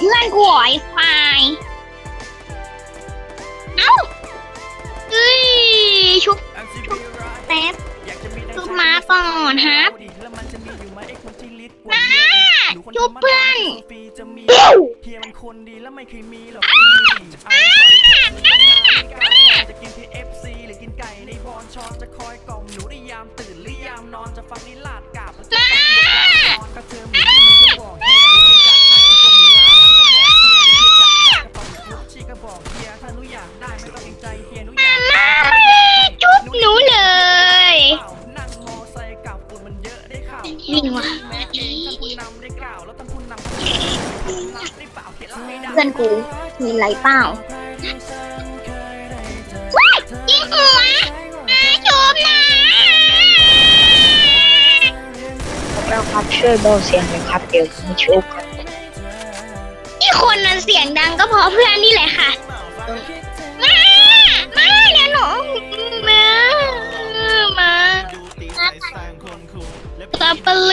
เพื่อนกูเหรอไอ้ควายเอ้าเฮ้ยชุบชุบแป๊บ ชุบม้าก่อนฮะน้าชุบเพื่อนเฮียมันคนดีแล้วไม่เคยมีหรอกจะกิน KFC หรือกินไก่ในบอนชอนจะคอยกล่อมหนูในยามตื่นหรือยามนอนจะฟังนิลาดกาบแล้วจะฟังบทละครกระเทิมหรือที่ ววิ่งว่ะแม่เองท่านผู้นำได้กล่าวแล้วท่านผู้นำรับได้เปล่าเขียนรับไม่ได้เพื่อนกูมีไรเปล่าว้ายยิงหัวมาชุบนะเราครับช่วยเบาเสียงหน่อยครับเดี๋ยวไม่ชุบครับที่คนนั้นเสียงดังก็เพราะเพื่อนนี่แหละค่ะมามาเดี๋ยวหนูมามาตา เปลี่ยเป็นไร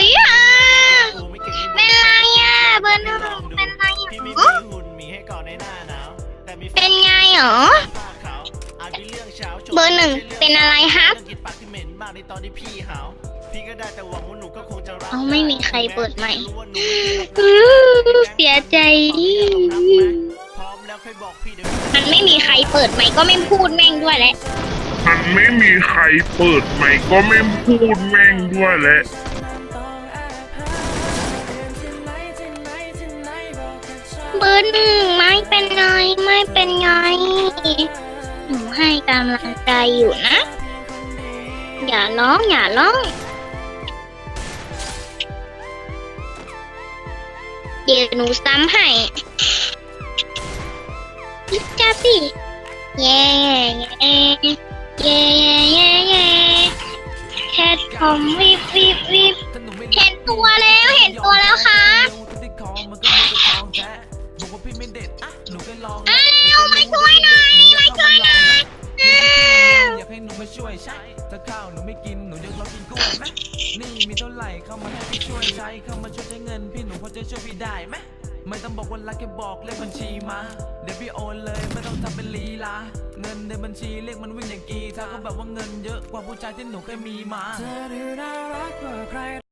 อะเบอร์หนึ่งเป็นไรอะพี่มีอ๋อหุ่นมีให้ก่อนในหน้าหนาวแต่มีเป็นไงเหรอผ้าขาวอาจมีเรื่องเช้าเบอร์หนึ่งเป็นอะไรครับเรื่องกินปากที่เหม็นมากในตอนที่พี่หาวพี่ก็ได้แต่หวังว่าหนูก็คงจะรักเอาไม่มีใครเปิดใหม่รู้ว่าหนูไม่มีรักอื้อเสียใจพร้อมแล้วค่อยบอกพี่เดี๋ยวมันไม่มีใครเปิดใหม่ก็ไม่พูดแม่งด้วยแหละ มันไม่มีใครเปิดไมค์ก็ไม่พูดแม่งด้วยแหละเบอร์หนึ่งไม่เป็นไงไม่เป็นไง หนูให้กำลังใจอยู่นะ อย่าร้องอย่าร้องเดี๋ยวหนูซ้ำให้อิจ้าสิเย่เย่ เย่เย่เย่แคทคอมวิบวิบวิบเห็นตัวแล้วเห็นตัวแล้วครับบอกว่าพี่ไม่เด็ดอะหนูก็ลองอ้าวมาช่วยหน่อยมาช่วยหน่อยอ้าวอยากให้หนูมาช่วยใช้ถ้าข้าวหนูไม่กินหนูจะลองกินกล้วยไหมนี่มีเท่าไหร่เข้ามาให้พี่ช่วยใช้เข้ามาช่วยใช้เงินพี่หนูพอจะช่วยพี่ได้ไหม ไม่ต้องบอกว่ารักแค่บอกเลขบัญชีมา เดี๋ยวพี่โอนเลยไม่ต้องทำเป็นลีลา เงินในบัญชีเลขมันวิ่งอย่างกีถ้าก็แบบว่าเงินเยอะกว่าผู้ชายที่หนูเคยมีมา เธอได้รักกว่าใคร